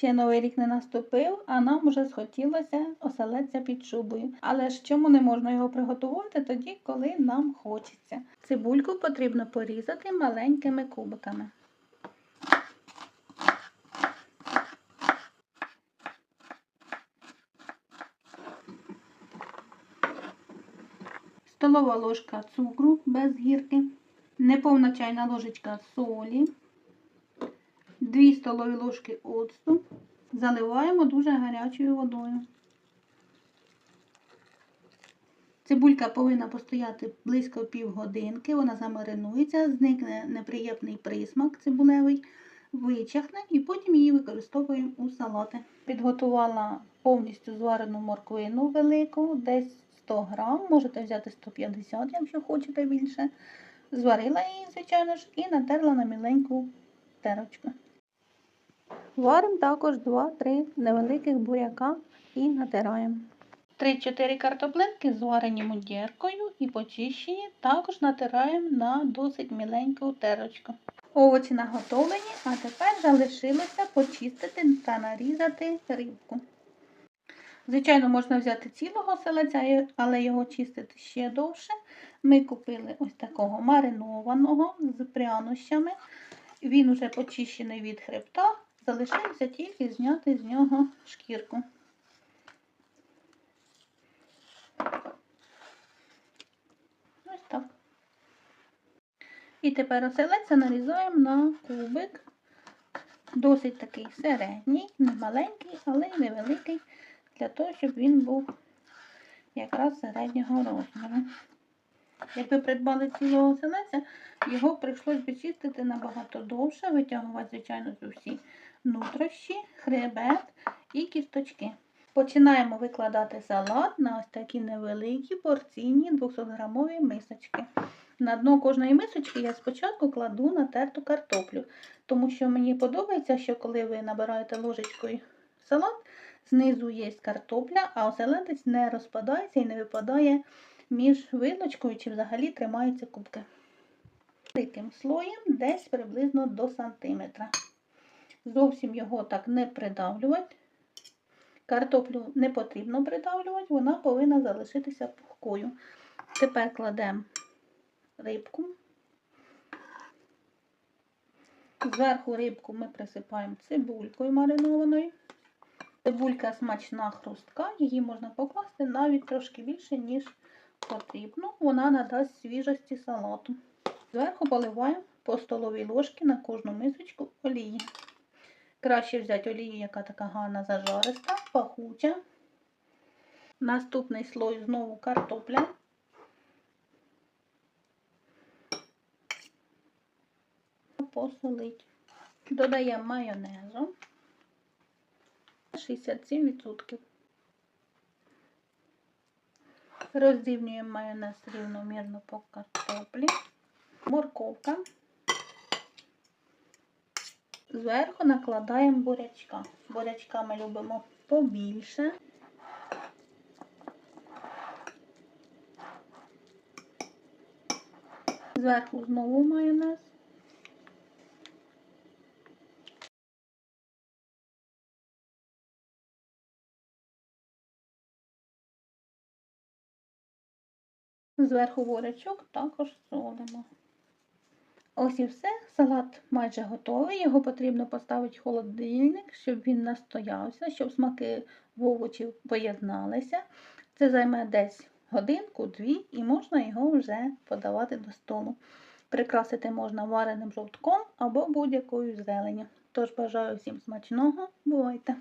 Ще новий рік не наступив, а нам уже схотілося оселедця під шубою. Але ж чому не можна його приготувати тоді, коли нам хочеться? Цибульку потрібно порізати маленькими кубиками. Столова ложка цукру без гірки, неповна чайна ложечка солі, 2 столові ложки оцту. Заливаємо дуже гарячою водою. Цибулька повинна постояти близько півгодинки, вона замаринується, зникне неприємний присмак цибулевий, вичахне і потім її використовуємо у салати. Підготувала повністю зварену морквину велику, десь 100 грам, можете взяти 150, якщо хочете більше. Зварила її, звичайно ж, і натерла на міленьку терочку. Варимо також 2-3 невеликих буряка і натираємо. 3-4 картоплинки зварені мундіркою і почищені, також натираємо на досить міленьку терочку. Овочі наготовлені, а тепер залишилося почистити та нарізати рибку. Звичайно, можна взяти цілого селеця, але його чистити ще довше. Ми купили ось такого маринованого з прянощами. Він уже почищений від хребта. Залишилося тільки зняти з нього шкірку. Ось так. І тепер оселедця нарізаємо на кубик. Досить такий середній, не маленький, але й невеликий, для того, щоб він був якраз середнього розміру. Якби придбали цілого оселедця, його прийшлось би чистити набагато довше, витягувати, звичайно, з усі нутрощі, хребет і кісточки. Починаємо викладати салат на ось такі невеликі порційні 200-грамові мисочки. На дно кожної мисочки я спочатку кладу натерту картоплю, тому що мені подобається, що коли ви набираєте ложечкою салат, знизу є картопля, а оселедець не розпадається і не випадає між вилочкою чи взагалі тримаються кубки. Великим слоєм десь приблизно до сантиметра. Зовсім його так не придавлювати. Картоплю не потрібно придавлювати, вона повинна залишитися пухкою. Тепер кладемо рибку. Зверху рибку ми присипаємо цибулькою маринованою. Цибулька смачна хрустка, її можна покласти навіть трошки більше, ніж потрібно. Вона надасть свіжості салату. Зверху поливаємо по столовій ложці на кожну мисочку олії. Краще взяти олію, яка така гарна зажариста, пахуча. Наступний слой знову картопля. Посолить. Додаємо майонезу 67%. Роздивнюємо майонез рівномірно по картоплі. Морковка. Зверху накладаємо бурячка. Бурячка ми любимо побільше. Зверху знову майонез. Зверху бурячок також солимо. Ось і все. Салат майже готовий. Його потрібно поставити в холодильник, щоб він настоявся, щоб смаки в овочів поєдналися. Це займе десь годинку-дві і можна його вже подавати до столу. Прикрасити можна вареним жовтком або будь-якою зеленню. Тож бажаю всім смачного, бувайте!